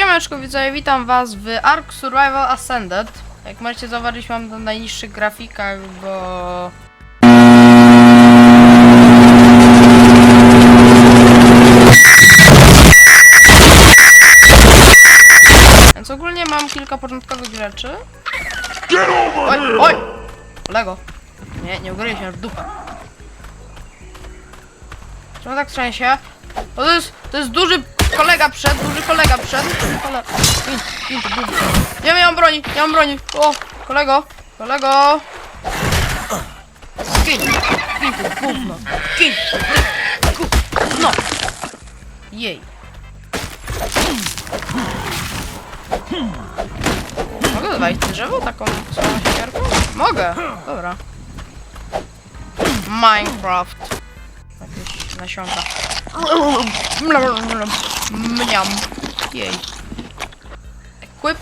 Siemeczko widzowie, witam was w Ark Survival Ascended. Jak możecie zauważyć mam na najniższych grafikach, bo... Więc ogólnie mam kilka początkowych rzeczy. Oj, oj! Kolego! Nie, nie ugryź mnie w dupę. Czemu tak trzęsie? To jest, to jest duży kolega przed, duży kolega przed. Nie, nie mam broni, nie mam broni. O, kolego, kolego. Gin, gin, to. Jej. Mogę zwalić drzewo taką samą siekierką? Mogę, dobra. Minecraft. Jakieś nasionka. Mniam. Jej. Equip.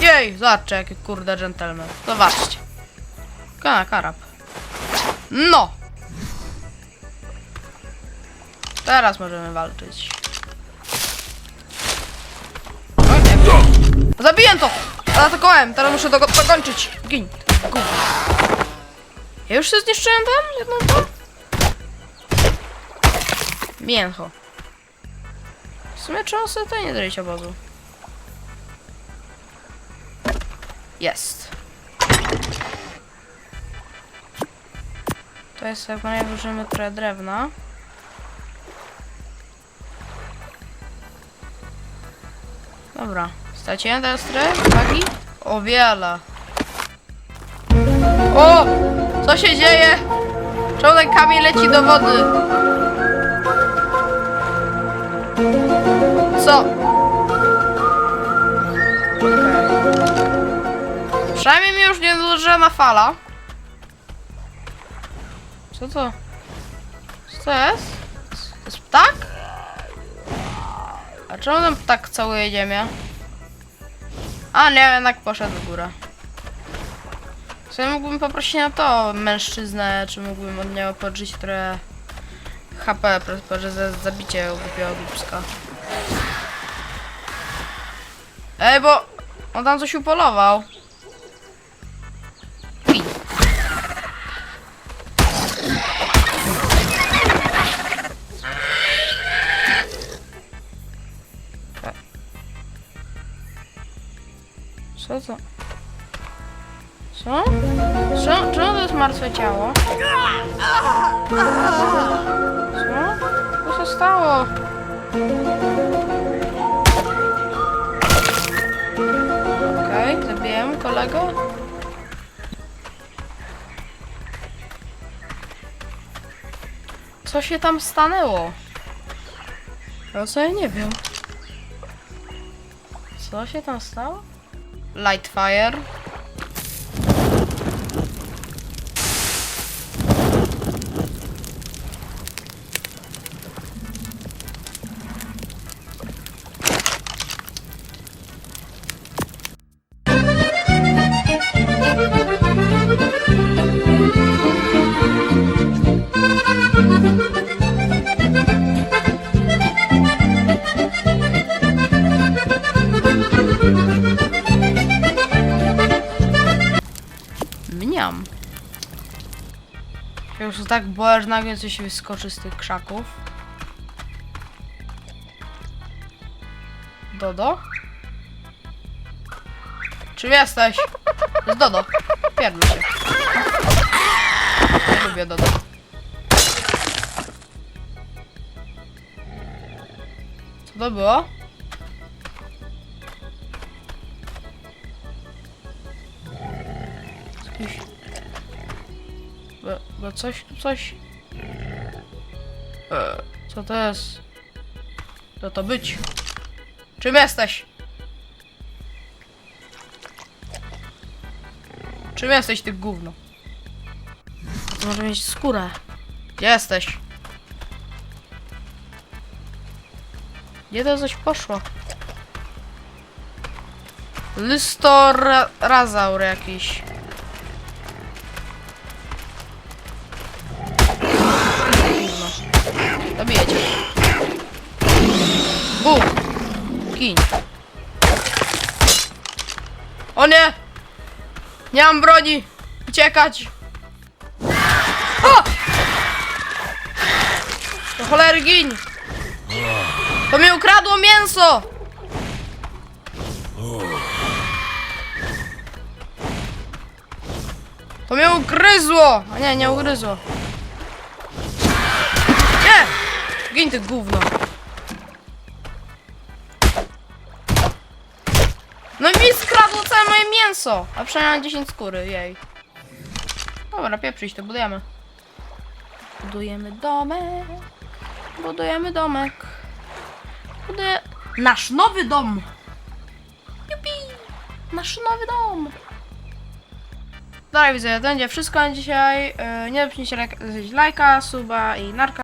Jej, zobaczcie jaki kurde gentleman. Zobaczcie. Kana karab. No! Teraz możemy walczyć. O nie. Zabiję to! Zaatakowałem, teraz muszę go dokończyć. Gin. Gówno. Ja już się zniszczyłem tam? Jedną to? Mięcho. W sumie trzeba sobie tutaj nie zrobić obozu. Jest. To jest jak na użyjemy trochę drewna. Dobra. Straciłem teraz trochę uwagi? O wiele. O! Co się dzieje? Czemu kamień leci do wody? Co? Okej. Przynajmniej mi już nie na fala. Co to? Co to jest? To jest ptak? A czemu ten ptak całuje ziemię? A nie, jednak poszedł w górę. W sumie mógłbym poprosić na to mężczyznę, czy mógłbym od niego podżyć trochę HP, że za zabicie głupiego głupska. Ej, bo on tam coś upolował. Co to? Co? Co? Czemu to jest martwe ciało? Co? Co się stało? Okej, okay, zabiłem kolego. Co się tam stanęło? No co nie wiem. Co się tam stało? Lightfire. Mniam. Ja już tak boję, że nagle coś wyskoczy z tych krzaków. Dodo? Czym jesteś? To jest Dodo. Pierdol się. Nie lubię Dodo. Co to było? Bo, bo coś tu coś... E, co to jest? Co to być? Czym jesteś? Czym jesteś ty gówno? To może mieć skórę. Gdzie jesteś? Gdzie to coś poszło? Lystorazaur jakiś. Gin. O nie! Nie mam broni! Uciekać! O! Cholery gin! To mi ukradło mięso! To mnie ugryzło! A nie, nie ugryzło. Nie! Gin ty gówno. No mi skradło całe moje mięso! A przynajmniej 10 skóry, jej. Dobra, pieprzyć to, budujemy. Budujemy domek. Budujemy domek. Buduję... Nasz nowy dom! Jupi! Nasz nowy dom! Dobra, widzę, to będzie wszystko na dzisiaj. Yy, Nie zapomnijcie lajka, lajka, suba i narka.